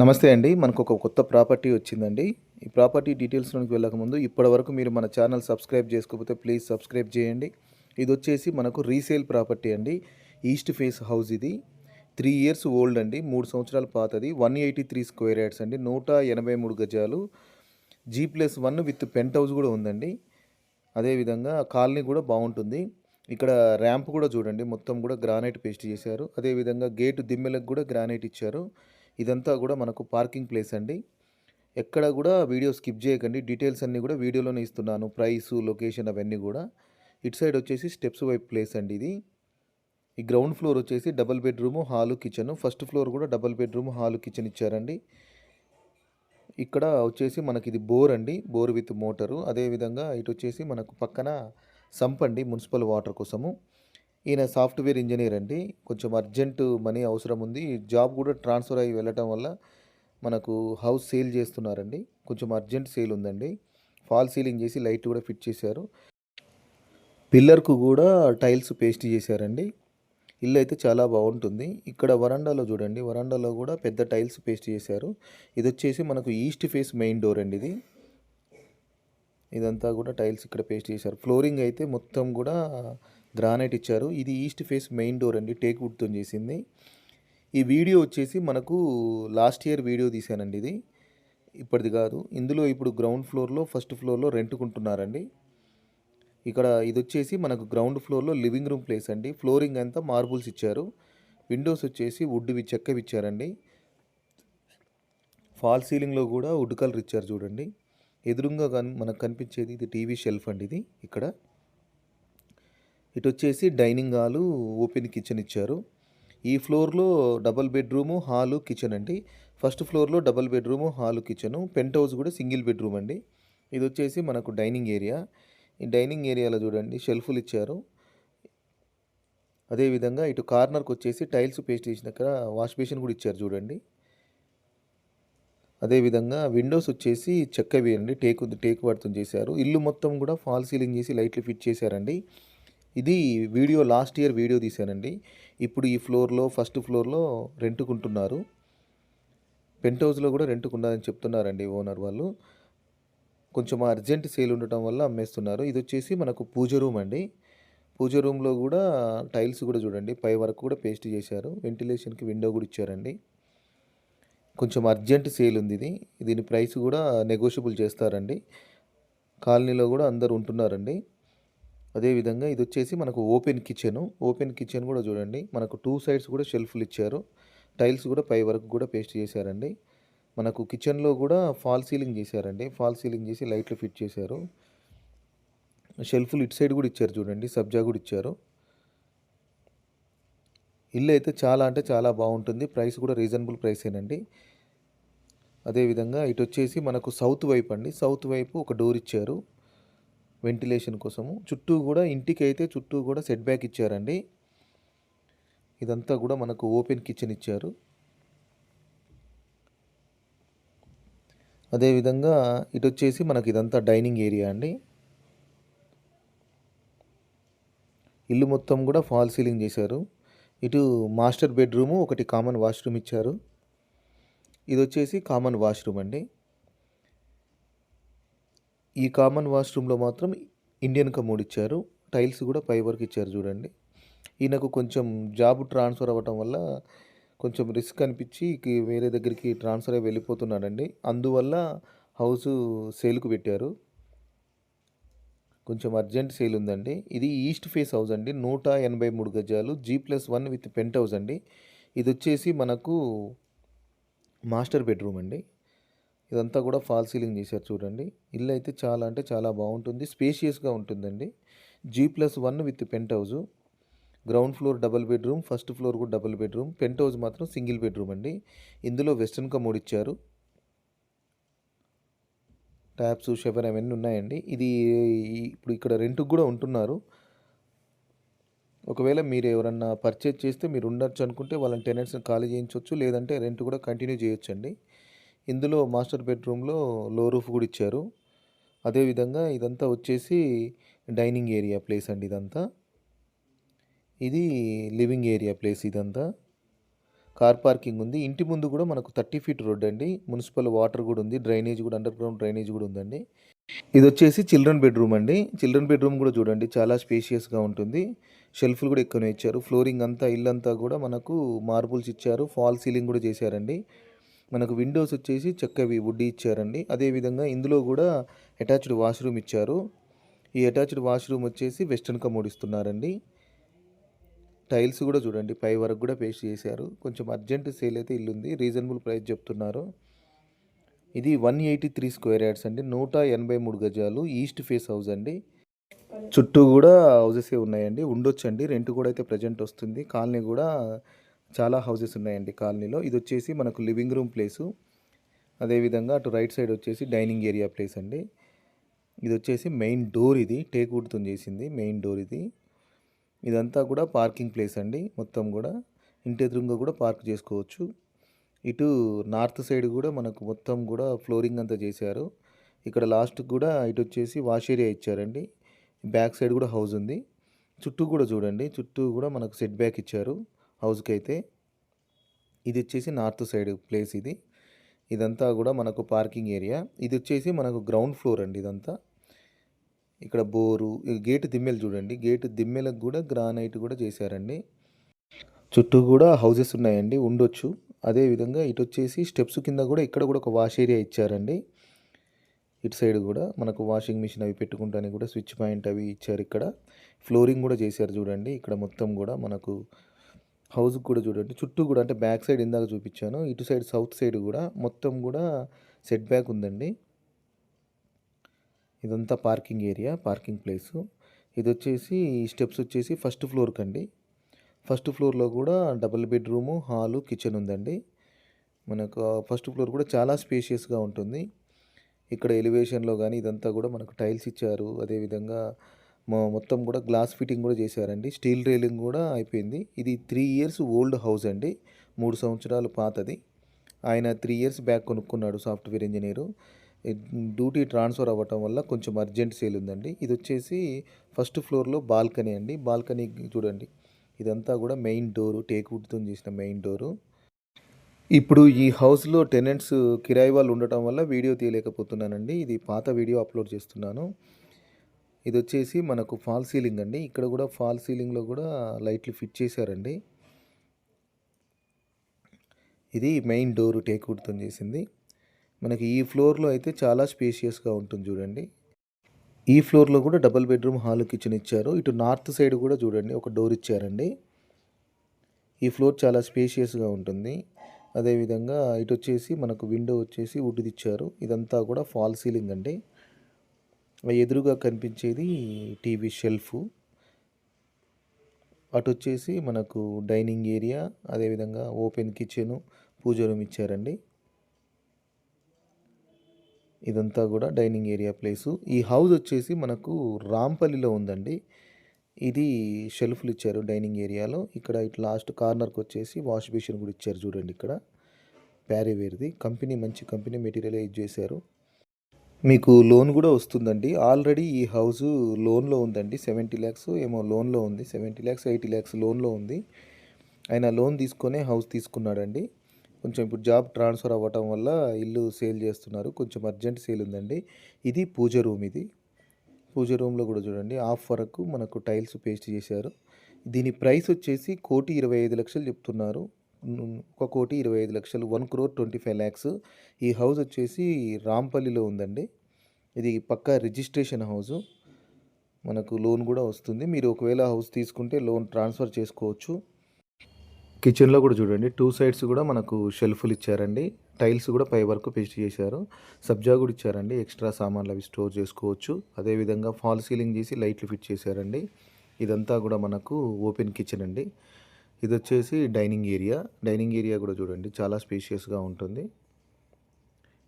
నమస్తే అండి. మనకు ఒక కొత్త ప్రాపర్టీ వచ్చిందండి. ఈ ప్రాపర్టీ డీటెయిల్స్లోకి వెళ్ళకముందు ఇప్పటివరకు మీరు మన ఛానల్ సబ్స్క్రైబ్ చేసుకోకపోతే ప్లీజ్ సబ్స్క్రైబ్ చేయండి. ఇది వచ్చేసి మనకు రీసేల్ ప్రాపర్టీ అండి. ఈస్ట్ ఫేస్ హౌస్ ఇది. త్రీ ఇయర్స్ ఓల్డ్ అండి. మూడు సంవత్సరాల పాతది. One eighty three square yards అండి. నూట ఎనభై మూడు గజాలు. G plus one with penthouse కూడా ఉందండి. అదేవిధంగా కాలనీ కూడా బాగుంటుంది. ఇక్కడ ర్యాంప్ కూడా చూడండి. మొత్తం కూడా గ్రానైట్ పేస్ట్ చేశారు. అదేవిధంగా గేటు దిమ్మెలకు కూడా గ్రానైట్ ఇచ్చారు. ఇదంతా కూడా మనకు పార్కింగ్ ప్లేస్ అండి. ఎక్కడ కూడా వీడియో స్కిప్ చేయకండి. డీటెయిల్స్ అన్నీ కూడా వీడియోలోనే ఇస్తున్నాను. ప్రైసు లొకేషన్ అవన్నీ కూడా. ఇటు సైడ్ వచ్చేసి స్టెప్స్ వైపు ప్లేస్ అండి ఇది. ఈ గ్రౌండ్ ఫ్లోర్ వచ్చేసి double bedroom hall kitchen. First floor కూడా డబల్ బెడ్రూమ్ హాలు కిచెన్ ఇచ్చారండి. ఇక్కడ వచ్చేసి మనకి ఇది బోర్ అండి. Bore with motor. అదేవిధంగా ఇటు వచ్చేసి మనకు పక్కన సంప్ అండి మున్సిపల్ వాటర్ కోసము. ఈయన సాఫ్ట్వేర్ ఇంజనీర్ అండి. కొంచెం అర్జెంటు మనీ అవసరం ఉంది. జాబ్ కూడా ట్రాన్స్ఫర్ అయ్యి వెళ్ళటం వల్ల మనకు హౌస్ సేల్ చేస్తున్నారండి. కొంచెం అర్జెంట్ సేల్ ఉందండి. ఫాల్ సీలింగ్ చేసి లైట్ కూడా ఫిట్ చేశారు. పిల్లర్కు కూడా టైల్స్ పేస్ట్ చేశారండి. ఇల్లు అయితే చాలా బాగుంటుంది. ఇక్కడ వరండాలో చూడండి. వరండాలో కూడా పెద్ద టైల్స్ పేస్ట్ చేశారు. ఇది వచ్చేసి మనకు ఈస్ట్ ఫేస్ మెయిన్ డోర్ అండి ఇది. ఇదంతా కూడా టైల్స్ ఇక్కడ పేస్ట్ చేశారు. ఫ్లోరింగ్ అయితే మొత్తం కూడా గ్రానైట్ ఇచ్చారు. ఇది ఈస్ట్ ఫేస్ మెయిన్ డోర్ అండి టేక్ వుడ్తో చేసింది. ఈ వీడియో వచ్చేసి మనకు లాస్ట్ ఇయర్ వీడియో తీశానండి ఇది. ఇప్పటిది కాదు. ఇందులో ఇప్పుడు గ్రౌండ్ ఫ్లోర్లో ఫస్ట్ ఫ్లోర్లో రెంట్కుంటున్నారండి. ఇక్కడ ఇది వచ్చేసి మనకు గ్రౌండ్ ఫ్లోర్లో లివింగ్ రూమ్ ప్లేస్ అండి. ఫ్లోరింగ్ అంతా మార్బుల్స్ ఇచ్చారు. విండోస్ వచ్చేసి వుడ్వి చెక్కవి ఇచ్చారండి. ఫాల్ సీలింగ్లో కూడా వుడ్ కలర్ ఇచ్చారు చూడండి. ఎదురుగా కన్ మనకు కనిపించేది ఇది టీవీ షెల్ఫ్ అండి ఇది ఇక్కడ. ఇటు వచ్చేసి డైనింగ్ హాలు ఓపెన్ కిచెన్ ఇచ్చారు. ఈ ఫ్లోర్లో డబల్ బెడ్రూము హాలు కిచెన్ అండి. ఫస్ట్ ఫ్లోర్లో double bedroom hall kitchen. Penthouse కూడా సింగిల్ బెడ్రూమ్ అండి. ఇది వచ్చేసి మనకు డైనింగ్ ఏరియా. ఈ డైనింగ్ ఏరియాలో చూడండి షెల్ఫ్లు ఇచ్చారు. అదేవిధంగా ఇటు కార్నర్కి వచ్చేసి టైల్స్ పేస్ట్ చేసినాక వాష్ బేసిన్ కూడా ఇచ్చారు చూడండి. అదేవిధంగా విండోస్ వచ్చేసి చెక్కవి అండి. టేకు టేకు వాడుతూ చేశారు. ఇల్లు మొత్తం కూడా ఫాల్ సీలింగ్ చేసి లైట్లు ఫిట్ చేశారండి. ఇది వీడియో లాస్ట్ ఇయర్ వీడియో తీశానండి. ఇప్పుడు ఈ ఫ్లోర్లో ఫస్ట్ ఫ్లోర్లో రెంటుకుంటున్నారు. పెంట్ హౌస్లో కూడా రెంటుకున్నారని చెప్తున్నారండి ఓనర్ వాళ్ళు. కొంచెం అర్జెంట్ సేల్ ఉండటం వల్ల అమ్మేస్తున్నారు. ఇది వచ్చేసి మనకు పూజ రూమ్ అండి. పూజ రూమ్లో కూడా టైల్స్ కూడా చూడండి పై వరకు కూడా పేస్ట్ చేశారు. వెంటిలేషన్కి విండో కూడా ఇచ్చారండి. కొంచెం అర్జెంట్ సేల్ ఉంది ఇది. దీని ప్రైస్ కూడా నెగోషియబుల్ చేస్తారండి. కాలనీలో కూడా అందరు ఉంటున్నారండి. అదేవిధంగా ఇది వచ్చేసి మనకు ఓపెన్ కిచెన్. ఓపెన్ కిచెన్ కూడా చూడండి. మనకు టూ సైడ్స్ కూడా షెల్ఫ్లు ఇచ్చారు. టైల్స్ కూడా పై వరకు కూడా పేస్ట్ చేశారండి. మనకు కిచెన్లో కూడా ఫాల్ సీలింగ్ చేశారండి. ఫాల్ సీలింగ్ చేసి లైట్లు ఫిట్ చేశారు. షెల్ఫ్లు ఇటు సైడ్ కూడా ఇచ్చారు చూడండి. సబ్జా కూడా ఇచ్చారు. ఇల్లు అయితే చాలా అంటే చాలా బాగుంటుంది. ప్రైస్ కూడా రీజనబుల్ ప్రైసేనండి. అదేవిధంగా ఇటు వచ్చేసి మనకు సౌత్ వైపు అండి. సౌత్ వైపు ఒక డోర్ ఇచ్చారు. వెంటిలేషన్ కోసము. చుట్టూ కూడా ఇంటికి అయితే చుట్టూ కూడా సెట్ బ్యాక్ ఇచ్చారండి. ఇదంతా కూడా మనకు ఓపెన్ కిచెన్ ఇచ్చారు. అదేవిధంగా ఇటు వచ్చేసి మనకి ఇదంతా డైనింగ్ ఏరియా అండి. ఇల్లు మొత్తం కూడా ఫాల్ సీలింగ్ చేశారు. ఇటు మాస్టర్ బెడ్రూము ఒకటి కామన్ వాష్రూమ్ ఇచ్చారు. ఇది వచ్చేసి కామన్ వాష్రూమ్ అండి. ఈ కామన్ వాష్రూమ్లో మాత్రం ఇండియన్ కమోడ్ ఇచ్చారు. టైల్స్ కూడా పై వరకు ఇచ్చారు చూడండి. ఈయనకు కొంచెం జాబ్ ట్రాన్స్ఫర్ అవ్వటం వల్ల కొంచెం రిస్క్ అనిపించి వేరే దగ్గరికి ట్రాన్స్ఫర్ అయ్యి వెళ్ళిపోతున్నాడండి. అందువల్ల హౌస్ సేల్కు పెట్టారు. కొంచెం అర్జెంట్ సేల్ ఉందండి. ఇది ఈస్ట్ ఫేస్ హౌస్ అండి. నూట ఎనభై మూడు గజాలు. G plus one with penthouse అండి. ఇది వచ్చేసి మనకు మాస్టర్ బెడ్రూమ్ అండి. ఇదంతా కూడా ఫాల్ సీలింగ్ చేశారు చూడండి. ఇల్లు అయితే చాలా అంటే చాలా బాగుంటుంది. స్పేషియస్గా ఉంటుందండి. G plus one with penthouse. Ground floor double bedroom first floor కూడా డబుల్ బెడ్రూమ్. పెంట్ హౌస్ మాత్రం సింగిల్ బెడ్రూమ్ అండి. ఇందులో వెస్ట్రన్ కమోడ్ ఇచ్చారు. ట్యాప్స్ షవర్ అవన్నీ ఉన్నాయండి. ఇది ఇప్పుడు ఇక్కడ రెంట్కి కూడా ఉంటున్నారు. ఒకవేళ మీరు ఎవరన్నా పర్చేజ్ చేస్తే మీరు ఉండొచ్చు అనుకుంటే వాళ్ళని టెనెంట్స్ని ఖాళీ చేయించవచ్చు లేదంటే రెంట్ కూడా కంటిన్యూ చేయొచ్చండి. ఇందులో మాస్టర్ బెడ్రూమ్లో లో రూఫ్ కూడా ఇచ్చారు. అదేవిధంగా ఇదంతా వచ్చేసి డైనింగ్ ఏరియా ప్లేస్ అండి ఇదంతా. ఇది లివింగ్ ఏరియా ప్లేస్ ఇదంతా. కార్ పార్కింగ్ ఉంది. ఇంటి ముందు కూడా మనకు థర్టీ ఫీట్ రోడ్ అండి. మున్సిపల్ వాటర్ కూడా ఉంది. డ్రైనేజ్ కూడా అండర్ గ్రౌండ్ డ్రైనేజ్ కూడా ఉందండి. ఇది వచ్చేసి చిల్డ్రన్ బెడ్రూమ్ అండి. చిల్డ్రన్ బెడ్రూమ్ కూడా చూడండి. చాలా స్పేషియస్గా ఉంటుంది. షెల్ఫ్లు కూడా ఎక్కువనే ఇచ్చారు. ఫ్లోరింగ్ అంతా ఇల్లంతా కూడా మనకు మార్బుల్స్ ఇచ్చారు. ఫాల్ సీలింగ్ కూడా చేశారండి. మనకు విండోస్ వచ్చేసి చక్కవి వుడ్ ఇచ్చారండి. అదేవిధంగా ఇందులో కూడా అటాచ్డ్ వాష్రూమ్ ఇచ్చారు. ఈ అటాచ్డ్ వాష్రూమ్ వచ్చేసి వెస్టర్న్ కమోడ్ ఇస్తున్నారండి. టైల్స్ కూడా చూడండి పై వరకు కూడా పేస్ట్ చేశారు. కొంచెం అర్జెంట్ సేల్ అయితే ఇల్లుంది రీజనబుల్ ప్రైస్ చెప్తున్నారు. ఇది one eighty three square yards అండి నూట ఎనభై మూడు గజాలు ఈస్ట్ ఫేస్ హౌస్ అండి. చుట్టూ కూడా హౌజెసే ఉన్నాయండి ఉండొచ్చండి రెంట్ కూడా అయితే ప్రజెంట్ వస్తుంది. కాలనీ కూడా చాలా హౌసెస్ ఉన్నాయండి కాలనీలో. ఇది వచ్చేసి మనకు లివింగ్ రూమ్ ప్లేసు అదేవిధంగా అటు రైట్ సైడ్ వచ్చేసి డైనింగ్ ఏరియా ప్లేస్ అండి. ఇది వచ్చేసి మెయిన్ డోర్ ఇది. టేక్ చేసింది మెయిన్ డోర్ ఇది. ఇదంతా కూడా పార్కింగ్ ప్లేస్ అండి. మొత్తం కూడా ఇంటి ఎదురుగా కూడా పార్క్ చేసుకోవచ్చు. ఇటు నార్త్ సైడ్ కూడా మనకు మొత్తం కూడా ఫ్లోరింగ్ అంతా చేశారు. ఇక్కడ లాస్ట్ కూడా ఇటు వచ్చేసి వాష్ ఏరియా ఇచ్చారండి. బ్యాక్ సైడ్ కూడా హౌస్ ఉంది. చుట్టూ కూడా చూడండి. చుట్టూ కూడా మనకు సెట్ బ్యాక్ ఇచ్చారు. హౌస్కి అయితే ఇది వచ్చేసి నార్త్ సైడ్ ప్లేస్ ఇది. ఇదంతా కూడా మనకు పార్కింగ్ ఏరియా. ఇది వచ్చేసి మనకు గ్రౌండ్ ఫ్లోర్ అండి ఇదంతా. ఇక్కడ బోరు ఈ గేటు దిమ్మెలు చూడండి. గేటు దిమ్మెలకు కూడా గ్రానైట్ కూడా చేశారండి. చుట్టూ కూడా హౌసెస్ ఉన్నాయండి. ఉండొచ్చు. అదేవిధంగా ఇటు వచ్చేసి స్టెప్స్ కింద కూడా ఇక్కడ కూడా ఒక వాష్ ఏరియా ఇచ్చారండి. ఇటు సైడ్ కూడా మనకు వాషింగ్ మిషన్ అవి పెట్టుకుంటానికి కూడా స్విచ్ పాయింట్ అవి ఇచ్చారు ఇక్కడ. ఫ్లోరింగ్ కూడా చేశారు చూడండి. ఇక్కడ మొత్తం కూడా మనకు హౌస్కి కూడా చూడండి. చుట్టూ కూడా అంటే బ్యాక్ సైడ్ ఇందాక చూపించాను. ఇటు సైడ్ సౌత్ సైడ్ కూడా మొత్తం కూడా సెట్ బ్యాక్ ఉందండి. ఇదంతా పార్కింగ్ ఏరియా పార్కింగ్ ప్లేసు. ఇది వచ్చేసి స్టెప్స్ వచ్చేసి ఫస్ట్ ఫ్లోర్కి అండి ఫస్ట్ ఫ్లోర్లో కూడా డబుల్ బెడ్రూము హాలు కిచెన్ ఉందండి. మనకు ఫస్ట్ ఫ్లోర్ కూడా చాలా స్పేషియస్గా ఉంటుంది. ఇక్కడ ఎలివేషన్లో కానీ ఇదంతా కూడా మనకు టైల్స్ ఇచ్చారు. అదేవిధంగా మొత్తం కూడా గ్లాస్ ఫిట్టింగ్ కూడా చేశారండి స్టీల్ రైలింగ్ కూడా అయిపోయింది. ఇది త్రీ ఇయర్స్ ఓల్డ్ హౌస్ అండి. మూడు సంవత్సరాలు పాతది. ఆయన త్రీ ఇయర్స్ బ్యాక్ కొనుక్కున్నాడు సాఫ్ట్వేర్ ఇంజనీరు డ్యూటీ ట్రాన్స్ఫర్ అవ్వటం వల్ల కొంచెం అర్జెంట్ సేల్ ఉందండి. ఇది వచ్చేసి ఫస్ట్ ఫ్లోర్లో బాల్కనీ అండి. బాల్కనీ చూడండి. ఇదంతా కూడా మెయిన్ డోరు టేకుడ్తో చేసిన మెయిన్ డోరు ఇప్పుడు ఈ హౌస్లో టెనెంట్స్ కిరాయి వాళ్ళు ఉండటం వల్ల వీడియో తీయలేకపోతున్నానండి. ఇది పాత వీడియో అప్లోడ్ చేస్తున్నాను. ఇది వచ్చేసి మనకు ఫాల్ సీలింగ్ అండి. ఇక్కడ కూడా ఫాల్ సీలింగ్లో కూడా లైట్లు ఫిట్ చేశారండి. ఇది మెయిన్ డోర్ టేక్వుడ్తో చేసింది. మనకి ఈ ఫ్లోర్లో అయితే చాలా స్పేషియస్గా ఉంటుంది చూడండి. ఈ ఫ్లోర్లో కూడా డబుల్ బెడ్రూమ్ హాల్ కిచెన్ ఇచ్చారు. ఇటు నార్త్ సైడ్ కూడా చూడండి ఒక డోర్ ఇచ్చారండి. ఈ ఫ్లోర్ చాలా స్పేషియస్గా ఉంటుంది. అదేవిధంగా ఇటు వచ్చేసి మనకు విండో వచ్చేసి వుడ్ది ఇచ్చారు. ఇదంతా కూడా ఫాల్ సీలింగ్ అండి. ఎదురుగా కనిపించేది టీవీ షెల్ఫ్. అటు వచ్చేసి మనకు డైనింగ్ ఏరియా అదేవిధంగా ఓపెన్ కిచెను పూజ రూమ్ ఇచ్చారండి. ఇదంతా కూడా డైనింగ్ ఏరియా ప్లేసు. ఈ హౌస్ వచ్చేసి మనకు రాంపల్లిలో ఉందండి. ఇది షెల్ఫ్లు ఇచ్చారు డైనింగ్ ఏరియాలో. ఇక్కడ ఇటు లాస్ట్ కార్నర్కి వచ్చేసి వాష్ బేసిన్ కూడా ఇచ్చారు చూడండి ఇక్కడ. ప్యారీవేర్ది కంపెనీ మంచి కంపెనీ మెటీరియల్ యూజ్ చేశారు. మీకు లోన్ కూడా వస్తుందండి. ఆల్రెడీ ఈ హౌస్ లోన్లో ఉందండి. సెవెంటీ ల్యాక్స్ ఏమో లోన్లో ఉంది. సెవెంటీ ల్యాక్స్ ఎయిటీ ల్యాక్స్ లోన్లో ఉంది. ఆయన లోన్ తీసుకొని హౌస్ తీసుకున్నాడండి. కొంచెం ఇప్పుడు జాబ్ ట్రాన్స్ఫర్ అవ్వటం వల్ల ఇల్లు సేల్ చేస్తున్నారు. కొంచెం అర్జెంట్ సేల్ ఉందండి. ఇది పూజ రూమ్ ఇది. పూజ రూమ్లో కూడా చూడండి. హాఫ్ వరకు మనకు టైల్స్ పేస్ట్ చేశారు. దీని ప్రైస్ వచ్చేసి కోటి ఇరవై ఐదు లక్షలు చెప్తున్నారు. ఒక కోటి ఇరవై ఐదు లక్షలు one crore twenty five lakhs. ఈ హౌస్ వచ్చేసి రాంపల్లిలో ఉందండి. ఇది పక్కా రిజిస్ట్రేషన్ హౌస్. మనకు లోన్ కూడా వస్తుంది. మీరు ఒకవేళ హౌస్ తీసుకుంటే లోన్ ట్రాన్స్ఫర్ చేసుకోవచ్చు. కిచెన్లో కూడా చూడండి టూ సైడ్స్ కూడా మనకు షెల్ఫ్లు ఇచ్చారండి. టైల్స్ కూడా పై వరకు పేస్ట్ చేశారు. సబ్జా కూడా ఇచ్చారండి. ఎక్స్ట్రా సామాన్లు అవి స్టోర్ చేసుకోవచ్చు. అదేవిధంగా ఫాల్ సీలింగ్ చేసి లైట్లు ఫిట్ చేశారండి. ఇదంతా కూడా మనకు ఓపెన్ కిచెన్ అండి. ఇది వచ్చేసి డైనింగ్ ఏరియా. డైనింగ్ ఏరియా కూడా చూడండి చాలా స్పేషియస్గా ఉంటుంది.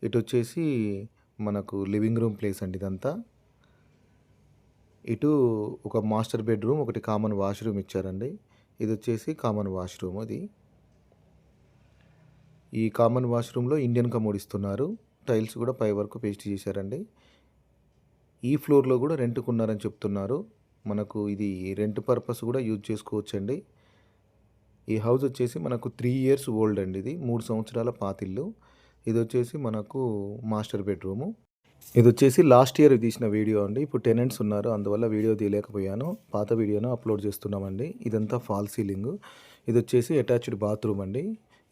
ఇటు వచ్చేసి మనకు లివింగ్ రూమ్ ప్లేస్ అండి ఇదంతా. ఇటు ఒక మాస్టర్ బెడ్రూమ్ ఒకటి కామన్ వాష్రూమ్ ఇచ్చారండి. ఇది వచ్చేసి కామన్ వాష్రూమ్ అది. ఈ కామన్ వాష్రూమ్లో ఇండియన్ కమోడ్ ఇస్తున్నారు. టైల్స్ కూడా పై వరకు పేస్ట్ చేశారండి. ఈ ఫ్లోర్లో కూడా రెంట్కు ఉన్నారని చెప్తున్నారు. మనకు ఇది రెంట్ పర్పస్ కూడా యూజ్ చేసుకోవచ్చండి. ఈ హౌస్ వచ్చేసి మనకు త్రీ ఇయర్స్ ఓల్డ్ అండి ఇది. మూడు సంవత్సరాల పాతిల్లు ఇది వచ్చేసి మనకు మాస్టర్ బెడ్రూము ఇది వచ్చేసి లాస్ట్ ఇయర్ తీసిన వీడియో అండి. ఇప్పుడు టెనెంట్స్ ఉన్నారు. అందువల్ల వీడియో తీయలేకపోయాను. పాత వీడియోను అప్లోడ్ చేస్తున్నామండి. ఇదంతా ఫాల్ సీలింగ్ ఇది వచ్చేసి అటాచ్డ్ బాత్రూమ్ అండి.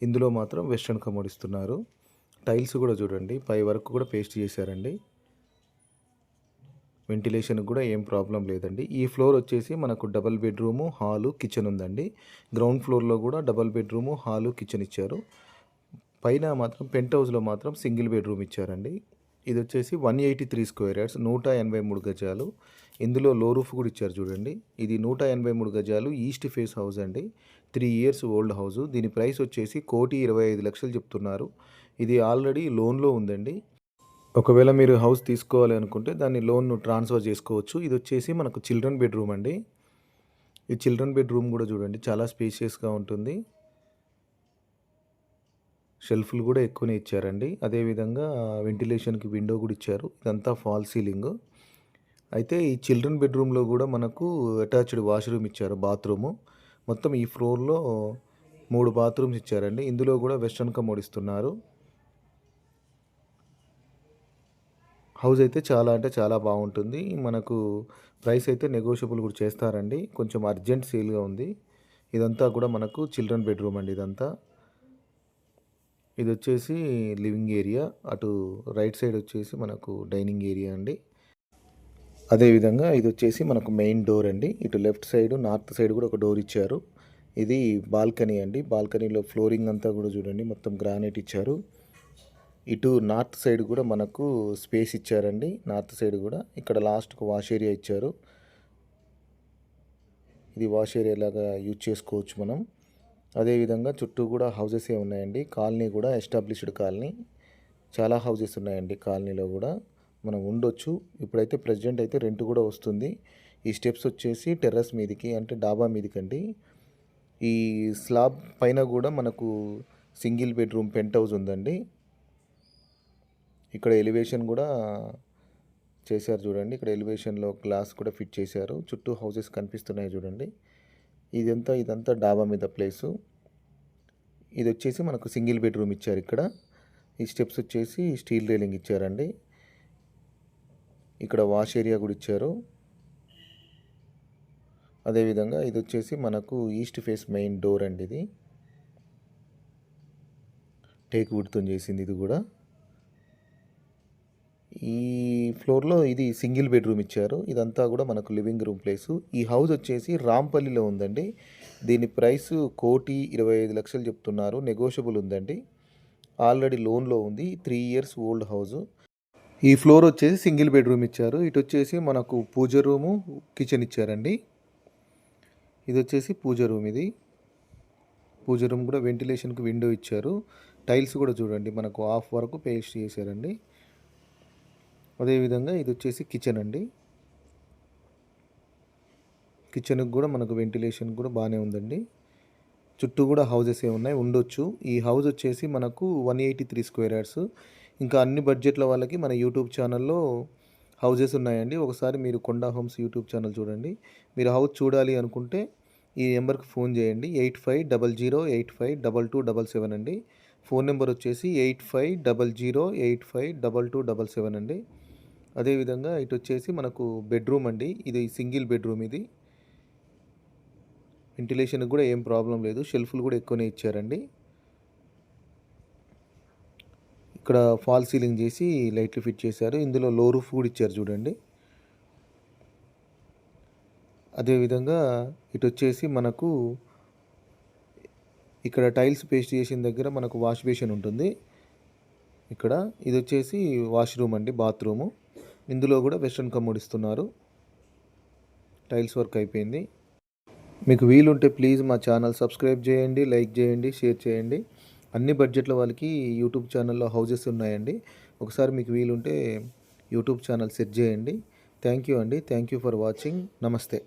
ఇందులో మాత్రం వెస్ట్రన్ కమోడ్ ఇస్తున్నారు. టైల్స్ కూడా చూడండి. పై వరకు కూడా పేస్ట్ చేశారండి. వెంటిలేషన్ కూడా ఏం ప్రాబ్లం లేదండి. ఈ ఫ్లోర్ వచ్చేసి మనకు డబల్ బెడ్రూము హాలు కిచెన్ ఉందండి. గ్రౌండ్ ఫ్లోర్లో కూడా డబల్ బెడ్రూము హాలు కిచెన్ ఇచ్చారు. పైన మాత్రం పెంట్ హౌస్లో మాత్రం సింగిల్ బెడ్రూమ్ ఇచ్చారండి. ఇది వచ్చేసి one eighty three square yards నూట ఎనభై మూడు గజాలు. ఇందులో లో రూఫ్ కూడా ఇచ్చారు చూడండి. ఇది నూట ఎనభై మూడు గజాలు ఈస్ట్ ఫేస్ హౌస్ అండి. Three years old house. దీని ప్రైస్ వచ్చేసి కోటి ఇరవై ఐదు లక్షలు చెప్తున్నారు. ఇది ఆల్రెడీ లోన్లో ఉందండి. ఒకవేళ మీరు హౌస్ తీసుకోవాలి అనుకుంటే దాన్ని లోన్ ట్రాన్స్ఫర్ చేసుకోవచ్చు. ఇది వచ్చేసి మనకు చిల్డ్రన్ బెడ్రూమ్ అండి. ఈ చిల్డ్రన్ బెడ్రూమ్ కూడా చూడండి చాలా స్పేషియస్గా ఉంటుంది. షెల్ఫ్లు కూడా ఎక్కువనే ఇచ్చారండి. అదేవిధంగా వెంటిలేషన్కి విండో కూడా ఇచ్చారు. ఇదంతా ఫాల్ సీలింగ్. అయితే ఈ చిల్డ్రన్ బెడ్రూమ్లో కూడా మనకు అటాచ్డ్ వాష్రూమ్ ఇచ్చారు బాత్రూము. మొత్తం ఈ ఫ్లోర్లో మూడు బాత్రూమ్స్ ఇచ్చారండి. ఇందులో కూడా వెస్ట్రన్ కమోడ్ ఇస్తున్నారు. హౌస్ అయితే చాలా అంటే చాలా బాగుంటుంది. మనకు ప్రైస్ అయితే నెగోషియబుల్ కూడా చేస్తారండి. కొంచెం అర్జెంట్ సేల్గా ఉంది. ఇదంతా కూడా మనకు చిల్డ్రన్ బెడ్రూమ్ అండి ఇదంతా. ఇది వచ్చేసి లివింగ్ ఏరియా అటు రైట్ సైడ్ వచ్చేసి మనకు డైనింగ్ ఏరియా అండి. అదేవిధంగా ఇది వచ్చేసి మనకు మెయిన్ డోర్ అండి. ఇటు లెఫ్ట్ సైడ్ నార్త్ సైడ్ కూడా ఒక డోర్ ఇచ్చారు. ఇది బాల్కనీ అండి. బాల్కనీలో ఫ్లోరింగ్ అంతా కూడా చూడండి. మొత్తం గ్రానైట్ ఇచ్చారు. ఇటు నార్త్ సైడ్ కూడా మనకు స్పేస్ ఇచ్చారండి. నార్త్ సైడ్ కూడా ఇక్కడ లాస్ట్కు వాష్ ఏరియా ఇచ్చారు. ఇది వాష్ ఏరియా లాగా యూజ్ చేసుకోవచ్చు మనం. అదేవిధంగా చుట్టూ కూడా హౌజెస్ ఏ ఉన్నాయండి. కాలనీ కూడా ఎస్టాబ్లిష్డ్ కాలనీ. చాలా హౌజెస్ ఉన్నాయండి కాలనీలో కూడా. మనం ఉండొచ్చు. ఇప్పుడైతే ప్రజెంట్ అయితే రెంట్ కూడా వస్తుంది. ఈ స్టెప్స్ వచ్చేసి టెర్రస్ మీదకి అంటే డాబా మీదకండి. ఈ స్లాబ్ పైన కూడా మనకు సింగిల్ బెడ్రూమ్ పెంట్ హౌస్ ఉందండి. ఇక్కడ ఎలివేషన్ కూడా చేశారు చూడండి. ఇక్కడ ఎలివేషన్లో గ్లాస్ కూడా ఫిట్ చేశారు. చుట్టూ హౌసెస్ కనిపిస్తున్నాయి చూడండి. ఇదంతా ఇదంతా డాబా మీద ప్లేసు ఇది వచ్చేసి మనకు సింగిల్ బెడ్రూమ్ ఇచ్చారు ఇక్కడ. ఈ స్టెప్స్ వచ్చేసి స్టీల్ రైలింగ్ ఇచ్చారండి. ఇక్కడ వాష్ ఏరియా కూడా ఇచ్చారు. అదేవిధంగా ఇది వచ్చేసి మనకు ఈస్ట్ ఫేస్ మెయిన్ డోర్ అండి ఇది. టేక్ వుడ్తో చేసింది ఇది కూడా. ఈ ఫ్లోర్లో ఇది సింగిల్ బెడ్రూమ్ ఇచ్చారు. ఇదంతా కూడా మనకు లివింగ్ రూమ్ ప్లేసు. ఈ హౌస్ వచ్చేసి రాంపల్లిలో ఉందండి. దీని ప్రైస్ కోటి ఇరవై ఐదు లక్షలు చెప్తున్నారు. నెగోషియబుల్ ఉందండి. ఆల్రెడీ లోన్లో ఉంది. Three years old house. ఈ ఫ్లోర్ వచ్చేసి సింగిల్ బెడ్రూమ్ ఇచ్చారు. ఇటు వచ్చేసి మనకు పూజ రూము కిచెన్ ఇచ్చారండి. ఇది వచ్చేసి పూజ రూమ్ ఇది. పూజ రూమ్ కూడా వెంటిలేషన్కి విండో ఇచ్చారు. టైల్స్ కూడా చూడండి. మనకు హాఫ్ వరకు పేస్ట్ చేశారండి. అదేవిధంగా ఇది వచ్చేసి కిచెన్ అండి. కిచెన్కి కూడా మనకు వెంటిలేషన్ కూడా బాగానే ఉందండి. చుట్టూ కూడా హౌజెస్ ఏ ఉన్నాయి ఉండొచ్చు. ఈ హౌస్ వచ్చేసి మనకు one eighty three square yards ఇంకా అన్ని బడ్జెట్ల వాళ్ళకి మన యూట్యూబ్ ఛానల్లో హౌజెస్ ఉన్నాయండి. ఒకసారి మీరు కొండా హోమ్స్ యూట్యూబ్ ఛానల్ చూడండి. మీరు హౌస్ చూడాలి అనుకుంటే ఈ నెంబర్కి ఫోన్ చేయండి. Eight five double zero eight five double two double seven అండి. ఫోన్ నెంబర్ వచ్చేసి eight five double zero eight five double two double seven అండి. అదేవిధంగా ఇటు వచ్చేసి మనకు బెడ్రూమ్ అండి. ఇది సింగిల్ బెడ్రూమ్ ఇది. వెంటిలేషన్కి కూడా ఏం ప్రాబ్లం లేదు. షెల్ఫ్లు కూడా ఎక్కువనే ఇచ్చారండి. ఇక్కడ ఫాల్ సీలింగ్ చేసి లైట్లు ఫిట్ చేశారు. ఇందులో లో రూఫ్ కూడా ఇచ్చారు చూడండి. అదేవిధంగా ఇటు వచ్చేసి మనకు ఇక్కడ టైల్స్ పేస్ట్ చేసిన దగ్గర మనకు వాష్ బేసిన్ ఉంటుంది. ఇక్కడ ఇది వచ్చేసి వాష్రూమ్ అండి బాత్రూము. ఇందులో కూడా వెస్ట్రన్ కమోడ్ ఇస్తున్నారు. టైల్స్ వర్క్ అయిపోయింది. మీకు వీలుంటే ప్లీజ్ మా ఛానల్ సబ్స్క్రైబ్ చేయండి లైక్ చేయండి షేర్ చేయండి. అన్ని బడ్జెట్ల వాళ్ళకి యూట్యూబ్ ఛానల్లో హౌజెస్ ఉన్నాయండి. ఒకసారి మీకు వీలుంటే యూట్యూబ్ ఛానల్ సెట్ చేయండి. థ్యాంక్ యూ అండి. Thank you for watching. నమస్తే.